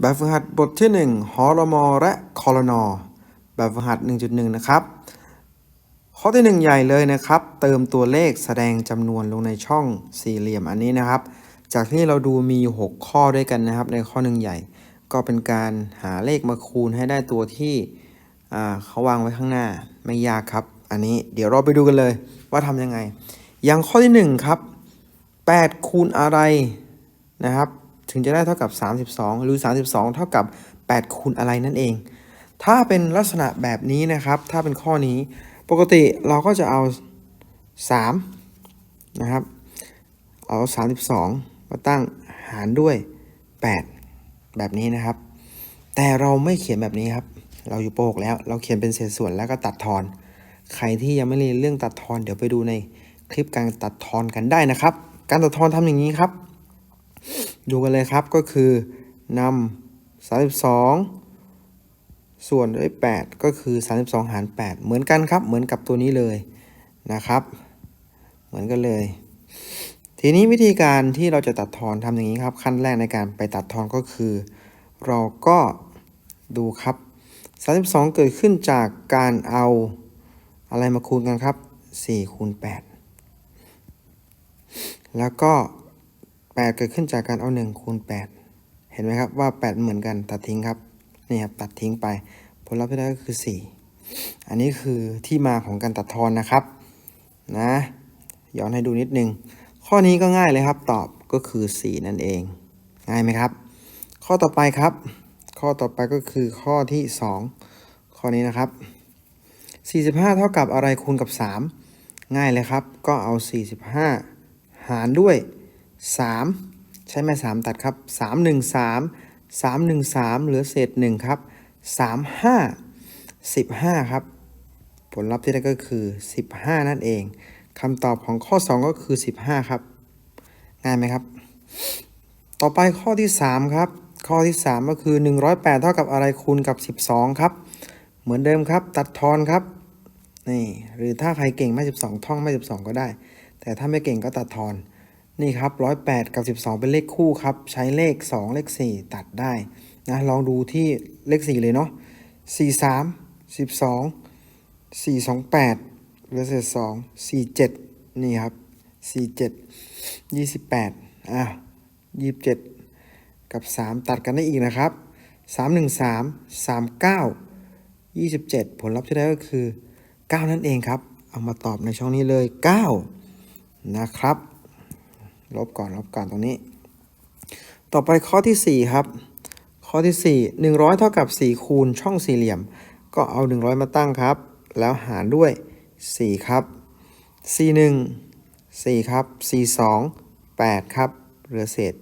แบบฝึกหัดบทที่ 1หอรมอและคอรนอแบบฝึกหัด 1.1 นะครับ ข้อที่ 1 ใหญ่เลยนะครับ เติมตัวเลขแสดงจำนวนลงในช่องสี่เหลี่ยมอันนี้นะครับ จากที่เราดูมี 6 ข้อด้วยกันนะครับ ในข้อหนึ่งใหญ่ ก็เป็นการหาเลขมาคูณให้ได้ตัวที่เขาวางไว้ข้างหน้าไม่ยากครับ อันนี้เดี๋ยวเราไปดูกันเลยว่าทำยังไง อย่างข้อที่ 1 ครับ8คูณอะไรนะครับ ถึงจะได้เท่ากับ 32 หรือ 32 เท่ากับ 8 คูณอะไรนั่นเอง ถ้าเป็นลักษณะแบบนี้นะครับ ถ้าเป็นข้อนี้ปกติเราก็จะเอา 3 นะครับ เอา 32 มาตั้งหารด้วย 8 แบบนี้นะครับ แต่เราไม่เขียนแบบนี้ครับ เราอยู่โปกแล้วเราเขียนเป็นเศษส่วนแล้วก็ตัดทอน ใครที่ยังไม่เรียนเรื่องตัดทอน เดี๋ยวไปดูในคลิปการตัดทอนกันได้นะครับ การตัดทอนทำอย่างนี้ครับ ดูกันเลยครับก็คือนำ32 ส่วนด้วย 8 ก็คือ 32 หาร 8 เหมือนกันครับ เหมือนกับตัวนี้เลยนะครับ เหมือนกันเลย ทีนี้วิธีการที่เราจะตัดทอนทำอย่างนี้ครับ ขั้นแรกในการไปตัดทอนก็คือ เราก็ดูครับ 32 เกิดขึ้นจากการเอาอะไรมาคูณกันครับ4คูณ8แล้วก็ 8 เกิดขึ้นจากการเอา 1 คูณ 8 เห็นไหมครับว่า 8 เหมือนกันตัดทิ้งครับ นี่ครับตัดทิ้งไป ผลลัพธ์ที่ได้ก็คือ 4 อันนี้คือที่มาของการตัดทอนนะครับ นะย้อนให้ดูนิดนึง ข้อนี้ก็ง่ายเลยครับตอบก็คือ 4 นั่นเอง ง่ายไหมครับ ข้อต่อไปครับ ข้อต่อไปก็คือข้อที่ 2 ข้อนี้นะครับ 45 เท่ากับอะไรคูณกับ 3 ง่ายเลยครับ ก็เอา 45 หารด้วย 3 ใช้แม่ 3 ตัดครับ 3 1 3 3 1 3 เหลือเศษ 1 ครับ 3 5 15 ครับ ผลลัพธ์ที่ได้ก็คือ 15 นั่นเองคำตอบของข้อ 2 ก็คือ 15 ครับ ง่ายไหมครับ ต่อไปข้อที่ 3 ครับ ข้อที่ 3 ก็คือ 108 เท่ากับอะไรคูณกับ 12 ครับ เหมือนเดิมครับ ตัดทอนครับนี่หรือถ้าใครเก่งไม่12 ท่องไม่12 ก็ได้ แต่ถ้าไม่เก่งก็ตัดทอน นี่ครับ108กับ12เป็นเลขคู่ครับ ใช้เลข2เลข4ตัดได้นะลองดูที่เลข4เลยเนาะ43 12 428เหลือเศษ2 47นี่ครับ47 28อะ27กับ3ตัดกันได้อีกนะครับ313 39 27ผลลัพธ์ที่ได้ก็คือ9นั่นเองครับ เอามาตอบในช่องนี้เลย9นะครับ ลบก่อนลบก่อนตรงนี้ ต่อไปข้อที่ 4 ครับ ข้อที่ 4 100 เท่ากับ 4 คูณช่องสี่เหลี่ยม ก็เอา 100 มาตั้งครับ แล้วหารด้วย 4 ครับ 41 4 ครับ 42 8 ครับเหลือเศษ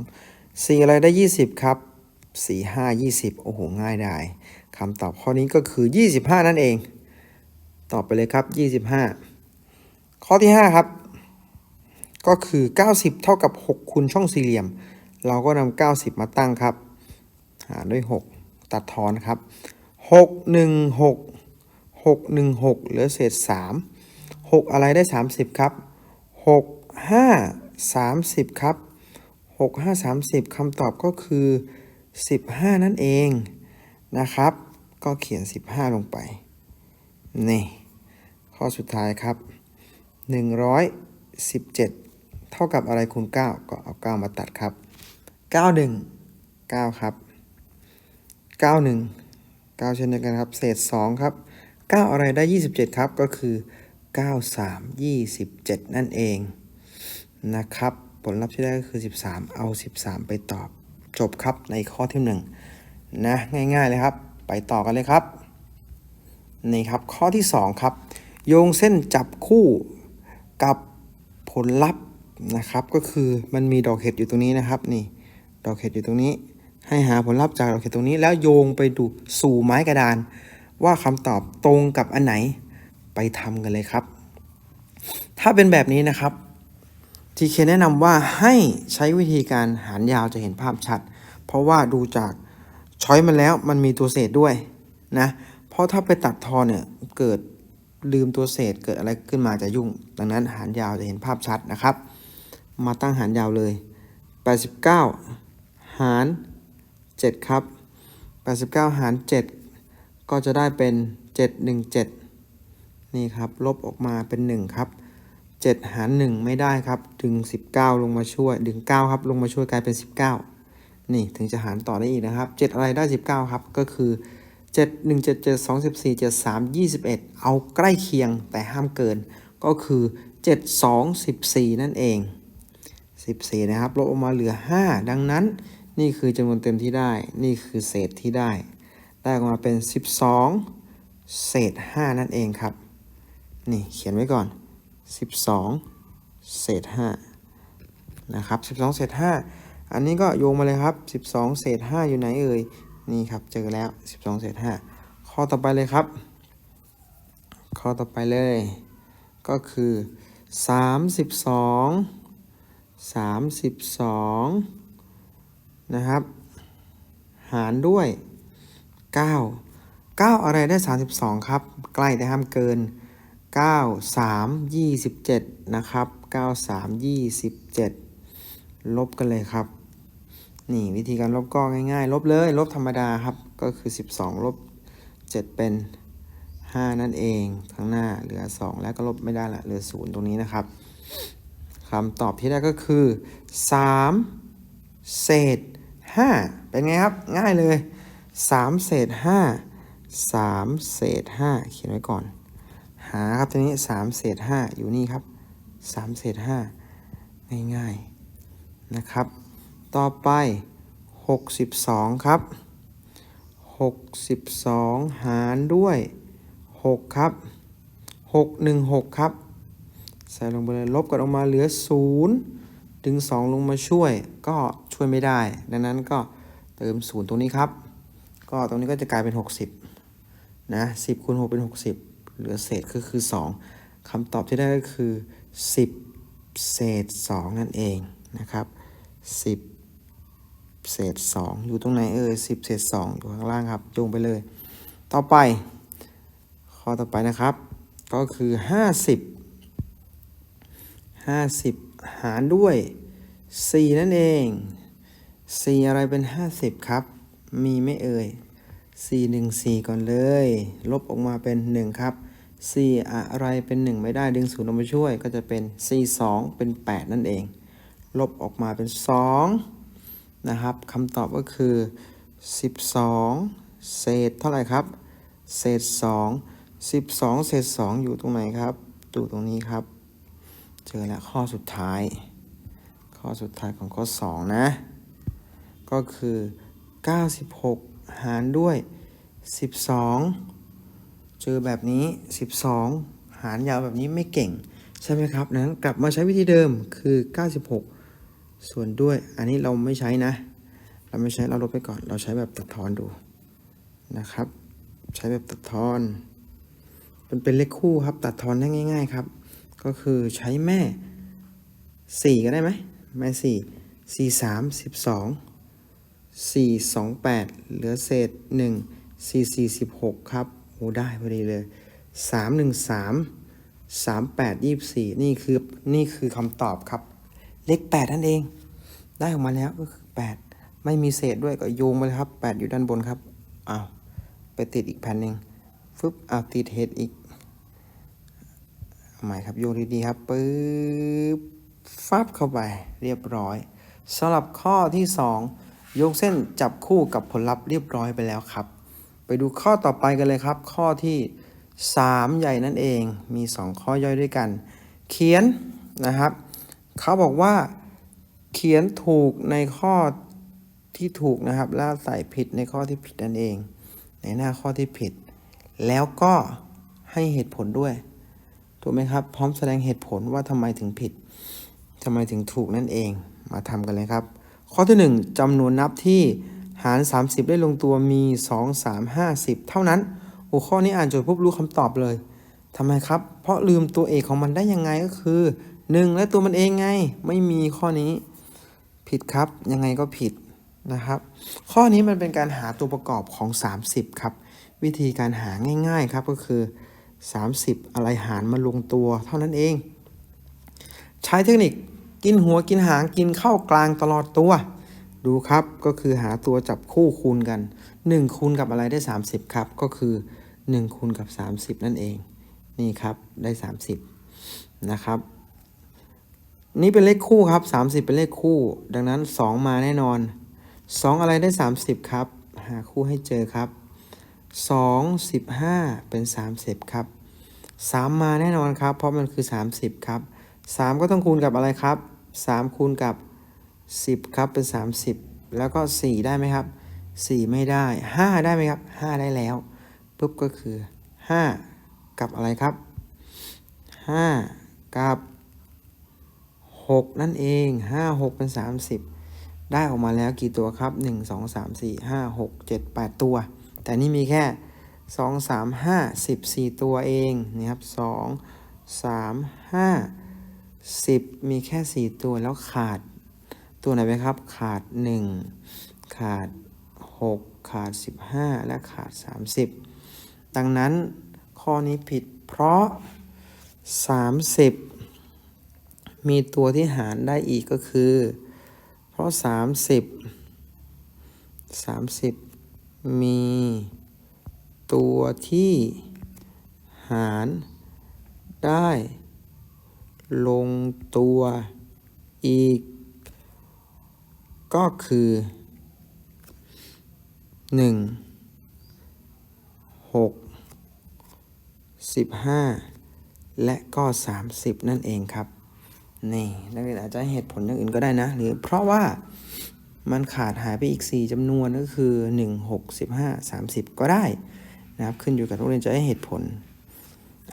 2 4 อะไรได้ 20 ครับ 4 5 20 โอ้โห ง่ายได้คำตอบข้อนี้ก็คือ 25 นั่นเอง ตอบไปเลยครับ 25 ข้อที่ 5 ครับ ก็คือ 90 เท่ากับ 6คูณช่องสี่เหลี่ยม เราก็นำ90 มาตั้งครับ หารด้วย 6 ตัดทอนครับ 6 1 6 6 1 6 เหลือเศษ 3 6 อะไรได้ 30 ครับ 6 5 30 ครับ 6 5 30 คำตอบก็คือ 15 นั่นเองนะครับ ก็เขียน 15 ลงไป นี่ ข้อสุดท้ายครับ 117 เท่ากับอะไรคูณ 9 ก็เอา 9 มาตัดครับ 91 9 ครับ 91 9 เช่นเดียวกันครับ เศษ 2 ครับ 9 อะไรได้ 27 ครับ ก็คือ 93 27 นั่นเองนะครับ ผลลัพธ์ที่ได้ก็คือ 13 เอา 13 ไปตอบ จบครับในข้อที่ 1 นะ ง่ายๆเลยครับ ไปต่อกันเลยครับนี่ครับข้อที่ 2 ครับ โยงเส้นจับคู่กับผลลัพธ์ นะครับก็คือมันมีดอกเห็ดอยู่ตรงนี้นะครับนี่ดอกเห็ดอยู่ตรงนี้ ให้หาผลลัพธ์จากดอกเห็ดตรงนี้ แล้วโยงไปดูสู่ไม้กระดาน ว่าคำตอบตรงกับอันไหนไปทำกันเลยครับ ถ้าเป็นแบบนี้นะครับทีเคแนะนำว่าให้ใช้วิธีการหารยาวจะเห็นภาพชัด เพราะว่าดูจากช้อยมันแล้วมันมีตัวเศษด้วยนะเพราะถ้าไปตัดทอนเนี่ยเกิดลืมตัวเศษเกิดอะไรขึ้นมาจะยุ่ง ดังนั้นหารยาวจะเห็นภาพชัดนะครับ มาตั้งหารยาวเลย 89 หาร 7 ครับ 89 หาร 7 ก็จะได้เป็น 717 นี่ครับ ลบออกมาเป็น 1 ครับ 7 หาร 1 ไม่ได้ครับดึง 19 ลงมาช่วยดึง 9 ครับ ลงมาช่วยกลายเป็น 19 นี่ถึงจะหารต่อได้อีกนะครับ 7 อะไรได้ 19 ครับ ก็คือ 7 1 7 7 2 14 7 3 21 เอาใกล้เคียงแต่ห้ามเกิน ก็คือ 7 2 14 นั่นเอง 14นะครับลบออกมาเหลือ 5 ดังนั้น นี่คือจำนวนเต็มที่ได้ นี่คือเศษที่ได้ ได้ออกมาเป็น 12 เศษ 5 นั่นเองครับ นี่เขียนไว้ก่อน 12 เศษ 5 นะครับ 12 เศษ 5 อันนี้ก็โยงมาเลยครับ 12 เศษ 5 อยู่ไหนเอ่ย นี่ครับเจอแล้ว 12 เศษ 5 ข้อต่อไปเลยครับ ข้อต่อไปเลย ก็คือ 32 32 นะครับ หารด้วย 9 9 อะไรได้ 32 ครับ ใกล้แต่ห้ามเกิน 9 3 27 นะครับ 9 3 27 ลบกันเลยครับ นี่วิธีการลบก็ง่ายๆ ลบเลย ลบธรรมดาครับ ก็คือ 12 ลบ 7 เป็น 5 นั่นเองข้งหน้าเหลือ 2 แล้วก็ลบไม่ได้ละเหลือ 0 ตรงนี้นะครับ คำตอบที่ได้ก็คือ 3 เศษ 5 เป็นไงครับ ง่ายเลย 3 เศษ 5 3 เศษ 5 เขียนไว้ก่อน หาครับทีนี้ 3 เศษ 5 อยู่นี่ครับ 3 เศษ 5 ง่ายๆนะครับ ต่อไป 62 ครับ 62 หารด้วย 6 ครับ 6 1 6 ครับ ใส่ลงไปเลยลบกันออกมาเหลือ 0 ดึง 2 ลงมาช่วย ก็ช่วยไม่ได้ ดังนั้นก็เติม 0 ตรงนี้ครับ ก็ตรงนี้ก็จะกลายเป็น 60 นะ 10คูณ6เป็น 60 เหลือเศษก็คือ 2คำตอบที่ได้ก็คือ 10 เศษ 2 นั่นเองนะครับ 10 เศษ 2 อยู่ตรงไหนเอ่ย10 เศษ 2 อยู่ข้างล่างครับโยงไปเลย ต่อไป ข้อต่อไปนะครับ ก็คือ 50 50 หารด้วย 4 นั่นเอง 4 อะไรเป็น 50 ครับ มีไม่เอ่ย 4 1 4 ก่อนเลย ลบออกมาเป็น 1 ครับ 4 อะไรเป็น 1 ไม่ได้ดึงศูนย์ออกมาช่วย ก็จะเป็น 4 2 เป็น 8 นั่นเอง ลบออกมาเป็น 2 นะครับคำตอบก็คือ 12 เศษเท่าไหร่ครับ เศษ 2 12 เศษ 2 อยู่ตรงไหนครับอยู่ตรงนี้ครับ เจอแล้วข้อสุดท้าย ข้อสุดท้ายของข้อ 2 นะ ก็คือ 96 หารด้วย 12 เจอแบบนี้ 12 หารยาวแบบนี้ไม่เก่ง ใช่ไหมครับนั้นกลับมาใช้วิธีเดิมคือ 96 ส่วนด้วย อันนี้เราไม่ใช้นะ เราไม่ใช้เราลบไปก่อน เราใช้แบบตัดทอนดูนะครับ ใช้แบบตัดทอนมันเป็นเลขคู่ครับ ตัดทอนได้ง่าย ๆ ครับ ก็คือใช้แม่ 4 ก็ได้ไหมแม่ 4 4 3 12 4 2 8 เหลือเศษ 1 4 4 16 ครับโอ้ได้พอดีเลย 3 1 3 3 8 24 นี่คือนี่คือคำตอบครับ เลข 8 นั่นเอง ได้ออกมาแล้วก็คือ 8 ไม่มีเศษด้วยก็โยงมาเลยครับ 8 อยู่ด้านบนครับอ้าวไปติดอีกแผ่นหนึ่งฟึบอ้าวติดเฮดอีก ใหม่ครับโยงดีๆครับปึ๊บฟับเข้าไปเรียบร้อยสำหรับข้อที่ 2 โยงเส้นจับคู่กับผลลัพธ์เรียบร้อยไปแล้วครับ ไปดูข้อต่อไปกันเลยครับ ข้อที่ 3 ใหญ่นั่นเองมี 2 ข้อย่อยด้วยกัน เขียนนะครับเขาบอกว่าเขียนถูกในข้อที่ถูกนะครับแล้วใส่ผิดในข้อที่ผิดนั่นเอง ในหน้าข้อที่ผิด แล้วก็ให้เหตุผลด้วย ถูกไหมครับ พร้อมแสดงเหตุผลว่าทำไมถึงผิดทำไมถึงถูกนั่นเอง มาทำกันเลยครับ ข้อที่ 1จำนวนนับที่หาร 30 ได้ลงตัวมี 2 3 50 เท่านั้นโอ้ข้อนี้อ่านโจทย์ปุ๊บรู้คำตอบเลยทำไมครับ เพราะลืมตัวเอกของมันได้ยังไงก็คือ 1 และตัวมันเองไง ไม่มีข้อนี้ ผิดครับ ยังไงก็ผิดนะครับ ข้อนี้มันเป็นการหาตัวประกอบของ 30 ครับ วิธีการหาง่าย ๆ ครับก็คือ 30 อะไรหารมาลงตัวเท่านั้นเอง ใช้เทคนิคกินหัวกินหางกินเข้ากลางตลอดตัว ดูครับก็คือหาตัวจับคู่คูณกัน 1 คูณกับอะไรได้ 30 ครับ ก็คือ 1 คูณกับ 30 นั่นเอง นี่ครับได้ 30 นะครับ นี่เป็นเลขคู่ครับ 30 เป็นเลขคู่ ดังนั้น 2 มาแน่นอน 2 อะไรได้ 30 ครับ หาคู่ให้เจอครับ 2 15 เป็น 30 ครับ 3 มาแน่นอนครับ เพราะมันคือ 30 ครับ 3 ก็ต้องคูณกับอะไรครับ 3 คูณกับ 10 ครับเป็น 30 แล้วก็ 4 ได้ไหมครับ 4 ไม่ได้ 5 ได้ไหมครับ 5 ได้แล้วปุ๊บก็คือ 5 กับอะไรครับ 5 กับ 6 นั่นเอง 5 6 เป็น 30 ได้ออกมาแล้วกี่ตัวครับ 1 2 3 4 5 6 7 8 ตัว แต่นี่มีแค่ 2 3 5 14 ตัวเองนี่ครับ2 3 5 10 มีแค่ 4 ตัวแล้วขาดตัวไหนไปครับ ขาด 1 ขาด 6 ขาด 15 และขาด 30 ดังนั้นข้อนี้ผิดเพราะ 30 มีตัวที่หารได้อีกก็คือ เพราะ 30 30 มีตัวที่หารได้ลงตัวอีก ก็คือ 1 6 15 และก็ 30 นั่นเองครับ นี่นักเรียนอาจจะเหตุผลอย่างอื่นก็ได้นะ หรือเพราะว่า มันขาดหายไปอีก 4จำนวนก็คือ 1 6 15 30 ก็ได้นะครับขึ้นอยู่กับนักเรียนจะให้เหตุผล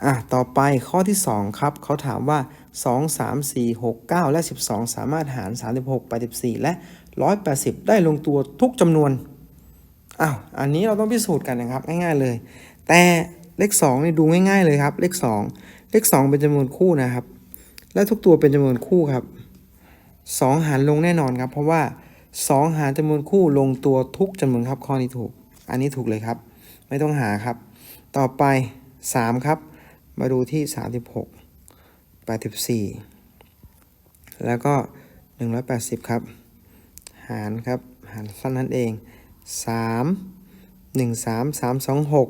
อะต่อไปข้อที่ 2 ครับเขาถามว่า 2 3 4 6 9 และ 12 สามารถหาร 36 84 และ 180 ได้ลงตัวทุกจำนวนอ้าวอันนี้เราต้องพิสูจน์กันนะครับง่ายๆเลย แต่เลข2นี่ดูง่ายๆเลยครับ เลข 2 เลข 2 เป็นจำนวนคู่นะครับ และทุกตัวเป็นจำนวนคู่ครับ 2 หารลงแน่นอนครับ เพราะว่า 2 หารจำนวนคู่ลงตัวทุกจำนวนครับข้อนี้ถูก อันนี้ถูกเลยครับ ไม่ต้องหาครับ ต่อไป 3 ครับ มาดูที่ 36 84 แล้วก็ 180 ครับ หารครับ หารสั้นนั่นเอง 3 1 3 3 2 6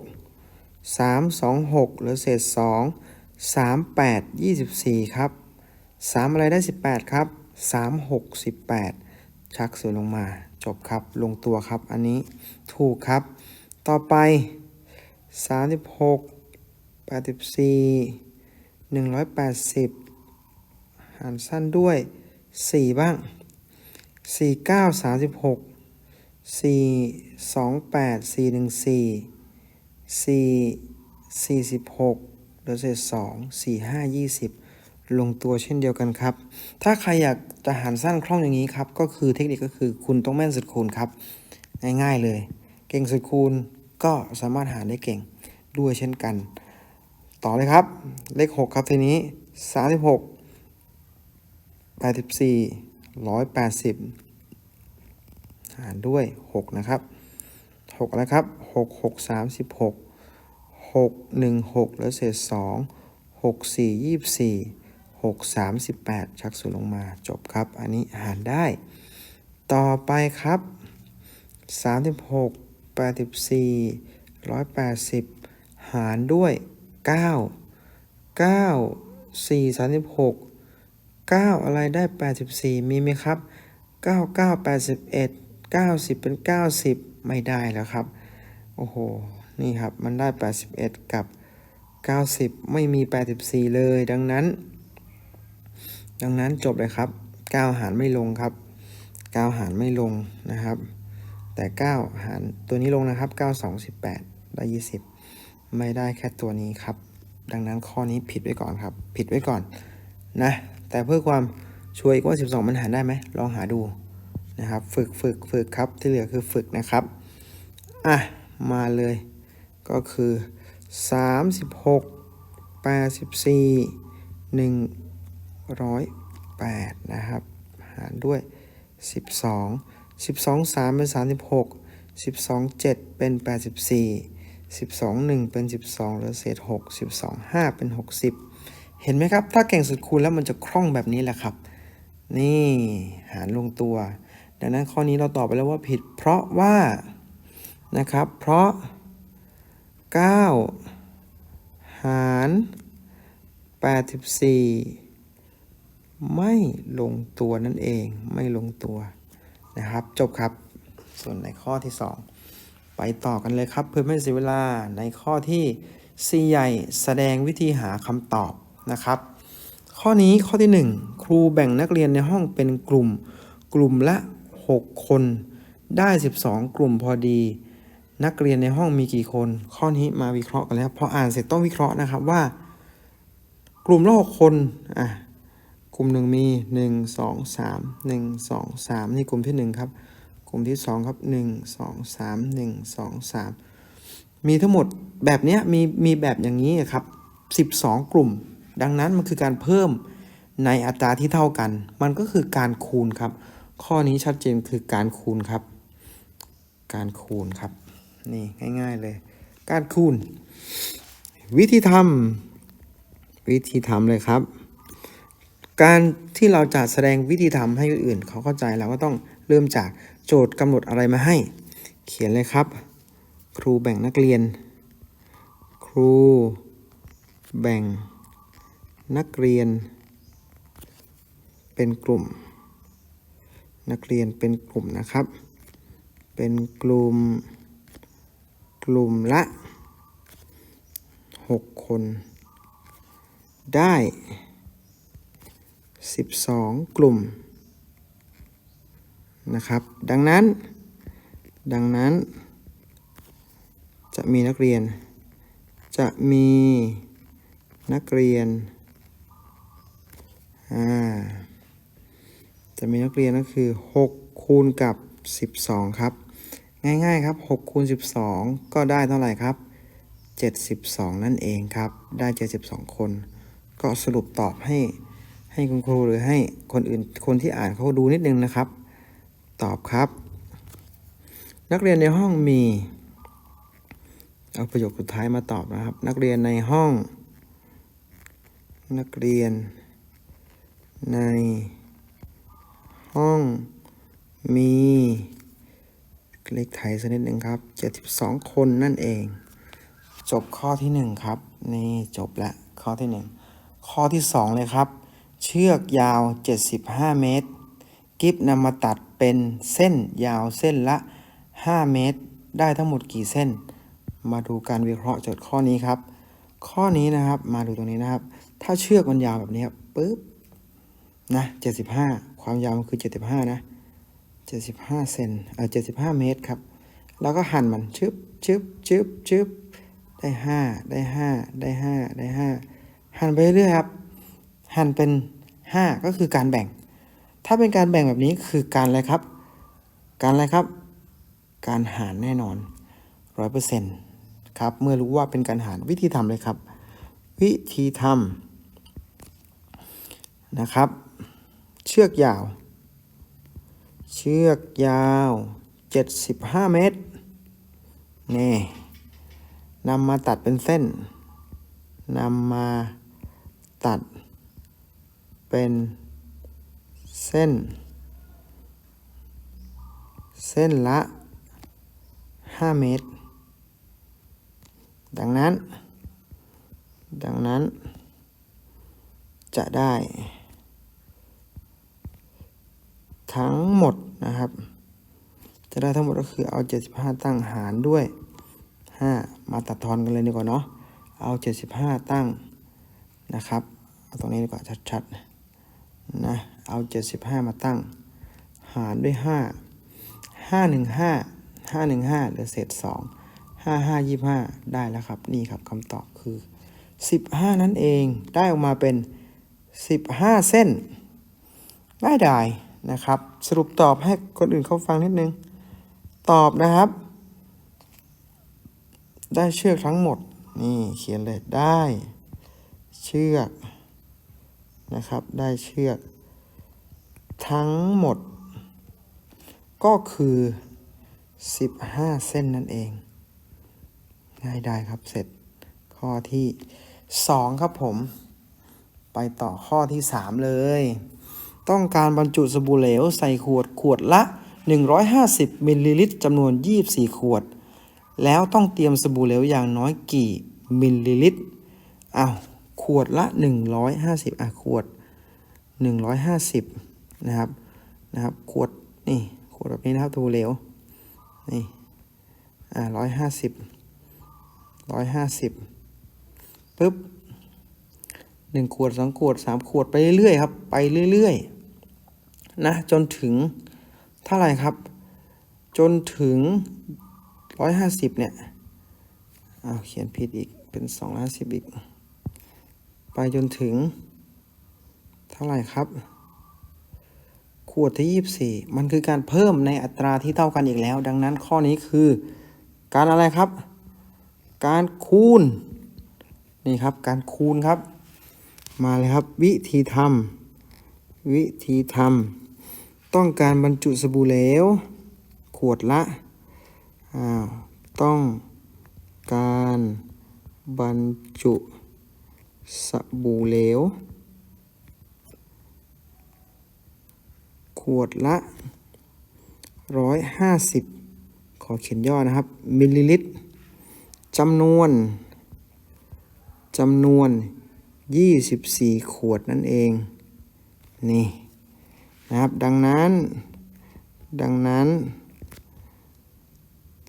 3 2 6หลือเศษ 2 3 8 24 ครับ 3 อะไรได้ 18 ครับ 3 6 18 ชักส่วนลงมา จบครับ ลงตัวครับ อันนี้ถูกครับ ต่อไป 36 84 180 หารสั้นด้วย 4 บ้าง 4 9 36 4 2 8 4 1 4 4 46เหลือเศษ2 4 5 20 ลงตัวเช่นเดียวกันครับ ถ้าใครอยากจะหารสั้นคล่องอย่างนี้ครับ ก็คือเทคนิคก็คือคุณต้องแม่นสุดคูณครับ ง่ายๆเลย เก่งสุดคูณก็สามารถหารได้เก่งด้วยเช่นกัน ต่อเลยครับ เลข 6 ครับทีนี้ 36 84 180 หารด้วย 6 นะครับ 6 แล้วครับ 6 6 36 6 1 6 แล้วเศษ 2 6 4 24 6 38ชักศูนย์ลงมาจบครับ อันนี้หารได้ ต่อไปครับ 36 84 180 หารด้วย 9 9 4 36 9 อะไรได้ 84 มีไหมครับ 9 9 81 90 เป็น 90 ไม่ได้แล้วครับ โอ้โห นี่ครับ มันได้ 81 กับ 90 ไม่มี 84 เลย ดังนั้น ดังนั้นจบเลยครับ9หารไม่ลงครับ9หารไม่ลงนะครับ แต่ 9 หารตัวนี้ลงนะครับ 9 2 18 ได้ 20 ไม่ได้แค่ตัวนี้ครับ ดังนั้นข้อนี้ผิดไว้ก่อนครับ ผิดไว้ก่อนนะ แต่เพื่อความช่วยว่า 12 มันหารได้ไหมลองหาดูนะครับ ฝึกฝึกฝึกครับ ที่เหลือคือฝึกนะครับ อะ มาเลย ก็คือ 36 84 108 นะครับ หารด้วย 12 12 3 เป็น 36 12 7 เป็น 84 12 1 เป็น 12เหลือเศษ 6 12 5 เป็น 60 เห็นไหมครับ ถ้าเก่งสุดคูณแล้วมันจะคล่องแบบนี้แหละครับ นี่หารลงตัว ดังนั้นข้อนี้เราตอบไปแล้วว่าผิด เพราะว่านะครับ เพราะ 9 หาร 84 ไม่ลงตัวนั่นเองไม่ลงตัวนะครับ จบครับ ส่วนในข้อที่ 2 ไปต่อกันเลยครับ เพื่อไม่เสียเวลาในข้อที่ C ใหญ่แสดงวิธีหาคำตอบนะครับ ข้อนี้ข้อที่ 1 ครูแบ่งนักเรียนในห้องเป็นกลุ่ม กลุ่มละ 6 คน ได้ 12 กลุ่มพอดี นักเรียนในห้องมีกี่คน ข้อนี้มาวิเคราะห์กันแล้วพออ่านเสร็จต้องวิเคราะห์นะครับว่า กลุ่มละหกคนอะ ลุ่มหนึ่งมีหนึ่งสองสามหนึ่งสองสามนี่กลุ่มที่หนึ่งครับ กลุ่มที่สองครับหนึ่งสองสามหนึ่งสองสามมีทั้งหมดแบบเนี้ยมีมีแบบอย่างนี้ครับสิบสองกลุ่ม ดังนั้นมันคือการเพิ่มในอัตราที่เท่ากัน มันก็คือการคูณครับ ข้อนี้ชัดเจนคือการคูณครับ การคูณครับ นี่ง่าย ๆเลย การคูณ วิธีทำวิธีทำเลยครับ การที่เราจะแสดงวิธีทำให้คนอื่นเขาเข้าใจเราก็ต้องเริ่มจากโจทย์กำหนดอะไรมาให้ เขียนเลยครับ ครูแบ่งนักเรียน ครูแบ่งนักเรียน เป็นกลุ่ม นักเรียนเป็นกลุ่มนะครับ เป็นกลุ่ม กลุ่มละ 6 คน ได้ 12 กลุ่มนะครับ ดังนั้น ดังนั้น จะมีนักเรียน จะมีนักเรียนอ่าจะมีนักเรียนก็คือ 6 คูณกับ 12 ครับ ง่ายๆครับ 6 คูณ 12 ก็ได้เท่าไหร่ครับ 72 นั่นเองครับ ได้ 72 คน ก็สรุปตอบให้ ให้คุณครูหรือให้คนอื่นคนที่อ่านเขาดูนิดนึงนะครับ ตอบครับ นักเรียนในห้องมี เอาประโยคสุดท้ายมาตอบนะครับ นักเรียนในห้อง นักเรียน ในห้องมีเลขไทยสักนิดหนึ่งครับ 72 คนนั่นเอง จบข้อที่ 1 ครับ นี่จบแล้วข้อที่ 1 ข้อที่ 2 เลยครับ เชือกยาว 75 เมตร กิฟนำมาตัดเป็นเส้นยาวเส้นละ 5 เมตร ได้ทั้งหมดกี่เส้น มาดูการวิเคราะห์โจทย์ข้อนี้ครับ ข้อนี้นะครับมาดูตรงนี้นะครับ ถ้าเชือกมันยาวแบบนี้ครับปึ๊บนะ75 ความยาวมันคือ 75 นะ 75 เซนเออ75 เมตรครับ แล้วก็หั่นมันชึบชึบชึบชึบได้ 5 ได้ 5 ได้ 5 ได้ 5 หั่นไปเรื่อยครับ หั่นเป็น 5 ก็คือการแบ่ง ถ้าเป็นการแบ่งแบบนี้คือการอะไรครับ การอะไรครับ การหารแน่นอน 100%ครับ เมื่อรู้ว่าเป็นการหารวิธีทำเลยครับ วิธีทำนะครับ เชือกยาว เชือกยาว 75 เมตร นี่นำมาตัดเป็นเส้นนำมาตัด เป็นเส้น เส้นละ 5 เมตร ดังนั้น ดังนั้นจะได้ ทั้งหมดนะครับ จะได้ทั้งหมดก็คือเอา 75 ตั้งหารด้วย 5 มาตัดทอนกันเลยดีกว่าเนาะเอา 75 ตั้งนะครับ เอาตรงนี้ดีกว่าชัดๆ นะเอา 75 มาตั้ง หารด้วย 5 515 515เหลือเศษ 2 55 25 ได้แล้วครับ นี่ครับคำตอบคือ 15 นั่นเองได้ออกมาเป็น 15 เส้นง่ายดายนะครับ สรุปตอบให้คนอื่นเขาฟังนิดนึง ตอบนะครับ ได้เชือกทั้งหมด นี่เขียนเลยได้ เชือก นะครับ ได้เชือก ทั้งหมด ก็คือ 15 เส้นนั่นเอง ง่ายได้ครับเสร็จข้อที่ 2 ครับผม ไปต่อข้อที่ 3 เลย ต้องการบรรจุสบู่เหลวใส่ขวดขวดละ 150มิลลิลิตรจำนวน 24 ขวด แล้วต้องเตรียมสบู่เหลวอย่างน้อยกี่มิลลิลิตรอ้าว วดละ 150อะขวด 150 นะครับ นะครับ ขวด นี่ ขวดแบบนี้นะครับสบู่เหลว นี่ อ่าร้อยห้าสิบร้อยห้าสิบปึ๊บหนึ่งขวดสองขวดสามขวดไปเรื่อยๆครับ ไปเรื่อยๆ นะ จนถึงเท่าไหร่ครับ จนถึงร้อยห้าสิบเนี่ย อ้าว เขียนผิดอีก เป็นสองร้อยห้าสิบอีก จนถึง เท่าไหร่ครับ ขวดที่ยี่สี่มันคือการเพิ่มในอัตราที่เท่ากันอีกแล้ว ดังนั้นข้อนี้คือ การอะไรครับ การคูณ นี่ครับ การคูณครับ มาเลยครับ วิธีทำวิธีทำต้องการบรรจุสบู่เหลว ขวดละอ้าวต้องการบรรจุ สบู่เหลว ขวดละร้อยห้าสิบขอเขียนย่อนะครับ มิลลิลิตรจำนวนจำนวน 24 ขวดนั่นเอง นี่นะครับ ดังนั้น ดังนั้น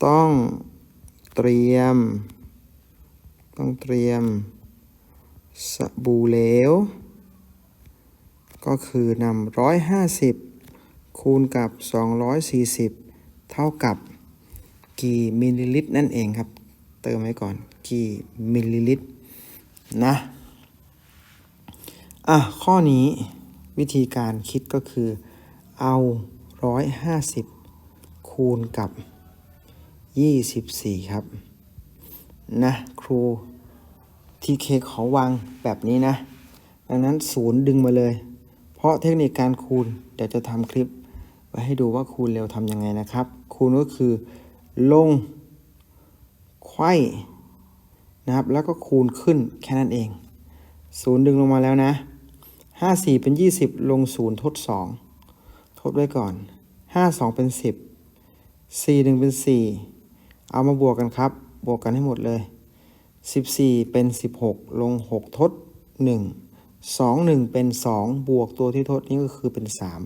ต้องเตรียม ต้องเตรียม สบู่เหลว ก็คือนำร้อยห้าสิบคูณกับสองร้อยสี่สิบเท่ากับกี่มิลลิลิตรนั่นเองครับ เติมไว้ก่อนกี่มิลลิลิตรนะอะข้อนี้วิธีการคิดก็คือเอาร้อยห้าสิบคูณกับยี่สิบสี่ครับ นะ ครู ทีเคขอวางแบบนี้นะ ดังนั้นศูนย์ดึงมาเลย เพราะเทคนิคการคูณเดี๋ยวจะทำคลิป ไว้ให้ดูว่าคูณเร็วทำยังไงนะครับ คูณก็คือลงไขว้นะครับ แล้วก็คูณขึ้นแค่นั้นเองศูนย์ดึงลงมาแล้วนะห้าสี่เป็นยี่สิบลงศูนย์ทดสองทดไว้ก่อนห้าสองเป็นสิบสี่หนึ่งเป็นสี่เอามาบวกกันครับ บวกกันให้หมดเลย สิบสี่เป็นสิบหกลงหกทดหนึ่งสองหนึ่งเป็นสองบวกตัวที่ทดนี้ก็คือเป็นสาม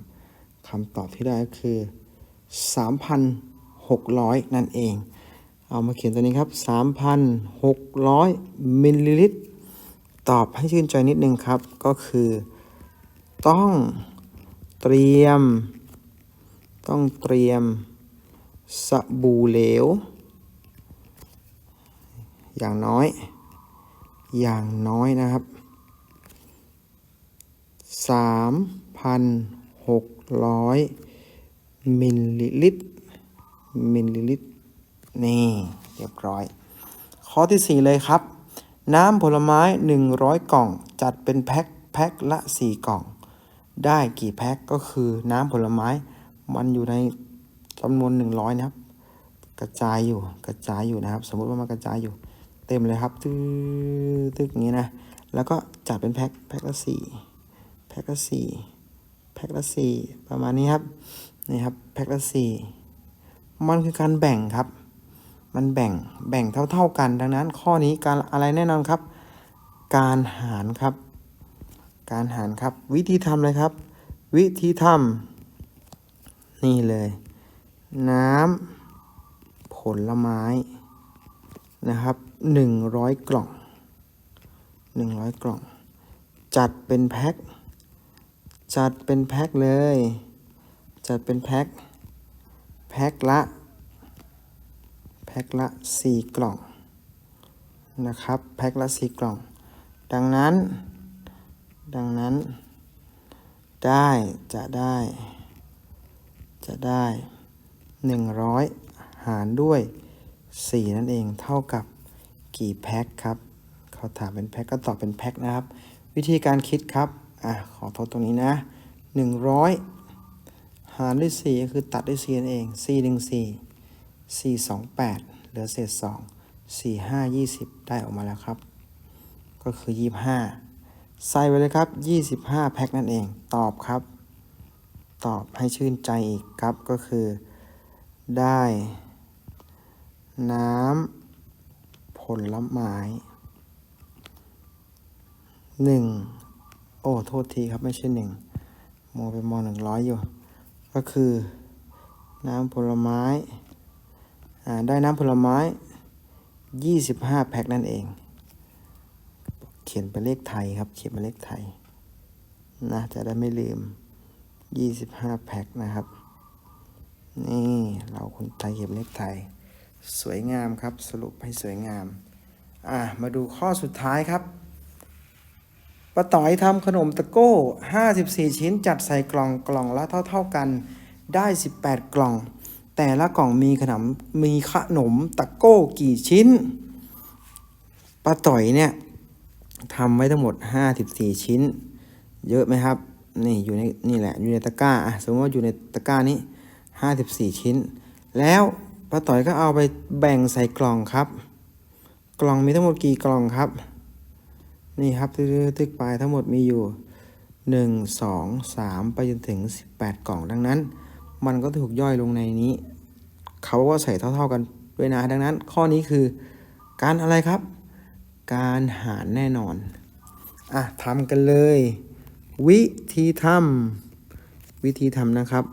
คำตอบที่ได้ก็คือสามพันหกร้อยนั่นเอง เอามาเขียนตัวนี้ครับ 3,600 มิลลิลิตร ตอบให้ชื่นใจนิดนึงครับ ก็คือ ต้องเตรียม ต้องเตรียมสบู่เหลว อย่างน้อย อย่างน้อยนะครับ 3,600 มิลลิลิตร มิลลิลิตร นี่ เรียบร้อย ข้อที่ 4 เลยครับ น้ำผลไม้ 100 กล่อง จัดเป็นแพ็คแพ็คละ 4 กล่อง ได้กี่แพ็คก็คือน้ำผลไม้ มันอยู่ในจำนวน 100 นะครับ กระจายอยู่ กระจายอยู่นะครับ สมมติว่ามันกระจายอยู่ เต็มเลยครับตึ๊กตึ๊กอย่างนี้นะ แล้วก็จัดเป็นแพ็คแพ็คละ4แพ็คละ4แพ็คละ4ประมาณนี้ครับนี่ครับแพ็คละ4มันคือการแบ่งครับ มันแบ่งแบ่งเท่า ๆกัน ดังนั้นข้อนี้การอะไรแน่นอนครับ การหารครับ การหารครับวิธีทำเลยครับ วิธีทำนี่เลย น้ำผลไม้นะครับ หนึ่งร้อยกล่องหนึ่งร้อยกล่อง จัดเป็นแพ็คจัดเป็นแพ็คเลย จัดเป็นแพ็คแพ็คละแพ็คละ 4 กล่องนะครับแพ็คละ4กล่อง ดังนั้น ดังนั้น ได้จะได้ จะได้ 100 หารด้วย 4 นั่นเองเท่ากับ กี่แพ็คครับเขาถามเป็นแพ็คก็ตอบเป็นแพ็คนะครับ วิธีการคิดครับอะขอโทษตรงนี้นะ 100 หารด้วย4ก็คือตัดด้วย4นั่นเอง4 1 4 4 2 8 เหลือเศษ 2 4 5 20 ได้ออกมาแล้วครับ ก็คือ 25 ใส่ไปเลยครับ 25 แพ็คนั่นเอง ตอบครับ ตอบให้ชื่นใจอีกครับก็คือได้น้ำ ผลไม้หนึ่งโอ้ โทษทีครับ ไม่ใช่หนึ่งโมไปมหนึ่งร้อยอยู่ ก็คือ น้ำผลไม้ อ่า ได้น้ำผลไม้ยี่สิบห้าแพ็คนั่นเอง เขียนเป็นเลขไทยครับ เขียนเป็นเลขไทย นะ จะได้ไม่ลืม25แพ็คนะครับ นี่ เราคนไทยเขียนเลขไทย สวยงามครับ สรุปให้สวยงาม อะ มาดูข้อสุดท้ายครับป้าต่อยทำขนมตะโก้ 54 ชิ้นจัดใส่กล่องกล่องละเท่า ๆกัน ได้ 18 กล่อง แต่ละกล่องมีขนมมีขนมตะโก้กี่ชิ้นป้าต่อยเนี่ยทำไว้ทั้งหมด 54 ชิ้น เยอะไหมครับ นี่อยู่ในนี่แหละอยู่ในตะกร้าอะสมมติว่าอยู่ในตะกร้านี้ 54 ชิ้น แล้ว ป้าต่อยก็เอาไปแบ่งใส่กล่องครับ กล่องมีทั้งหมดกี่กล่องครับ นี่ครับตึกไปทั้งหมดมีอยู่ 1 2 3 ไปจนถึง 18 กล่องดังนั้น มันก็ถูกย่อยลงในนี้ เขาก็ใส่เท่า ๆกันด้วยนะดังนั้น ข้อนี้คือการอะไรครับ การหารแน่นอน อะทำกันเลย วิธีทำวิธีทำนะครับ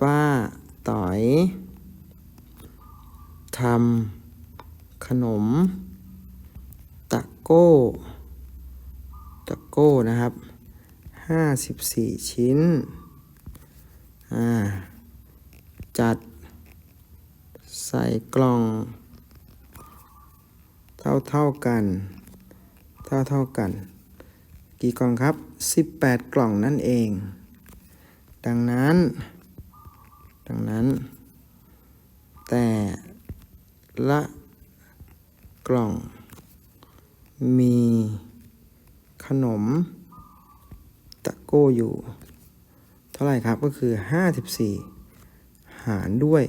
ป้าต่อย ทำขนม ตะโก้ ตะโก้นะครับ54ชิ้น อ่า จัดใส่กล่อง เท่าเท่ากัน เท่าเท่ากัน กี่กล่องครับ18กล่องนั่นเอง ดังนั้น ดังนั้น แต่ ละกล่อง มีขนม ตะโก้อยู่ เท่าไหร่ครับก็คือ 54 หารด้วย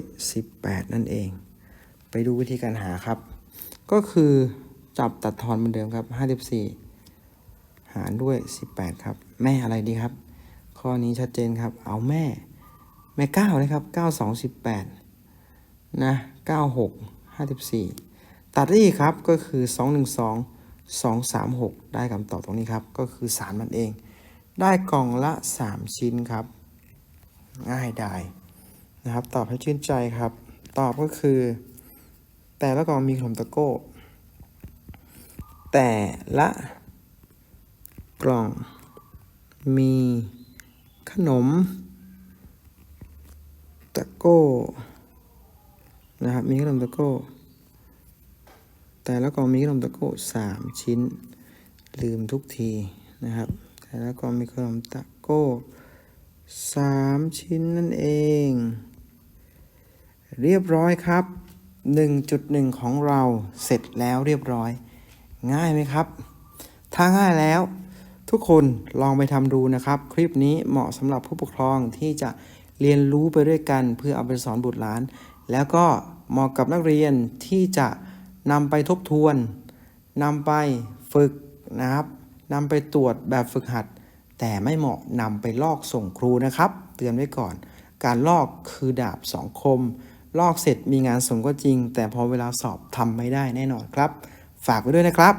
18 นั่นเอง ไปดูวิธีการหาครับ ก็คือจับตัดทอนเหมือนเดิมครับ 54 หารด้วย 18 ครับ แม่อะไรดีครับ ข้อนี้ชัดเจนครับ เอาแม่ แม่9เลยครับ 9 2 18 นะ 96 54 ตัดได้อีกครับก็คือ 212 236 ได้คำตอบตรงนี้ครับ ก็คือ3นั่นเอง ได้กล่องละ 3 ชิ้นครับ ง่ายดายนะครับ ตอบให้ชื่นใจครับ ตอบก็คือ แต่ละกล่องมีขนมตะโก้ แต่ละกล่องมีขนมตะโก้ นะครับ มีขนมตะโก้ แต่ละกล่องมีขนมตะโก้สามชิ้น ลืมทุกทีนะครับ แต่ละกล่องมีขนมตะโก้สามชิ้นนั่นเอง เรียบร้อยครับ 1.1 ของเราเสร็จแล้วเรียบร้อย ง่ายไหมครับ ถ้าง่ายแล้ว ทุกคนลองไปทำดูนะครับ คลิปนี้เหมาะสำหรับผู้ปกครองที่จะเรียนรู้ไปด้วยกันเพื่อเอาไปสอนบุตรหลาน แล้วก็เหมาะกับนักเรียนที่จะนำไปทบทวนนำไปฝึกนะครับนำไปตรวจแบบฝึกหัด แต่ไม่เหมาะนำไปลอกส่งครูนะครับ เตือนไว้ก่อน การลอกคือดาบสองคม ลอกเสร็จมีงานส่งก็จริง แต่พอเวลาสอบทำไม่ได้แน่นอนครับ ฝากไว้ด้วยนะครับ